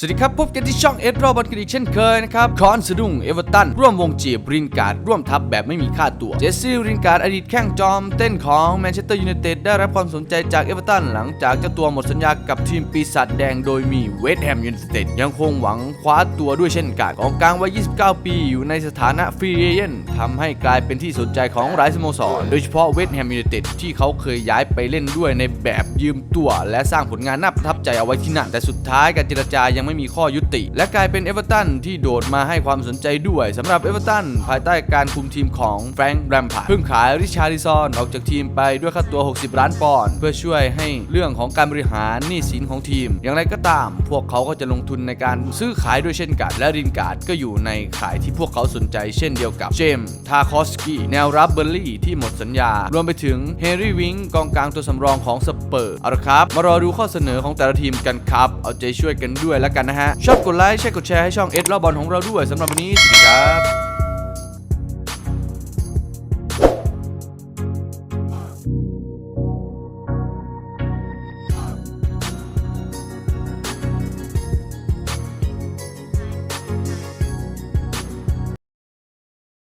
สวัสดีครับ พบกันที่ช่องเอสโรบอลกันอีกเช่นเคยนะครับ คอนสะดุ้งเอเวอร์ตัน ร่วมวงจีบรินการ์ด ร่วมทัพแบบไม่มีค่าตัว เจสซี่รินการ์ด อดีตแข้งจอม เต้นของแมนเชสเตอร์ยูไนเต็ดได้รับความสนใจจากเอเวอร์ตัน หลังจากเจ้าตัวหมดสัญญากับทีมปีศาจแดงโดยมีเวสต์แฮมยูไนเต็ดยังคงหวังคว้าตัวด้วยเช่นกันกองกลางวัย 29 ปีอยู่ในสถานะฟรีเอเจนต์ทำให้กลายเป็นที่สนใจของหลายสโมสร โดยเฉพาะเวสต์แฮมยูไนเต็ดที่เขาเคยย้ายไปเล่นด้วยในแบบยืมตัว และสร้างผลงานน่าประทับใจเอาไว้ที่นั่นแต่สุดท้ายการเจรจายังไม่มีข้อยุติ และกลายเป็นเอเวอร์ตันที่โดดมาให้ความสนใจด้วยสำหรับเอเวอร์ตันภายใต้การคุมทีมของแฟรงค์แรมพาร์ดเพิ่งขายริชาร์ดิซอนออกจากทีมไปด้วยค่าตัว 60 ล้านปอนด์เพื่อช่วยให้เรื่องของการบริหารหนี้สินของทีม อย่างไรก็ตาม พวกเขาก็จะลงทุนในการซื้อขายด้วยเช่นกัน และรินการ์ดก็อยู่ในขายที่พวกเขาสนใจเช่นเดียวกับเจมส์ทาคอสกี้แนวรับเบอร์ลี่ที่หมดสัญญา รวมไปถึงเฮนรี่วิงกองกลางตัวสำรองของสเปอร์เอาละครับ มารอดูข้อเสนอของแต่ละทีมกันครับ เอาใจช่วยกันด้วยแล้วกันนะฮะชอบกดไลค์ใช่กดแชร์ให้ช่องเอ็ดรอบบอลของเราด้วยสำหรับวันนี้สวัสดีครับ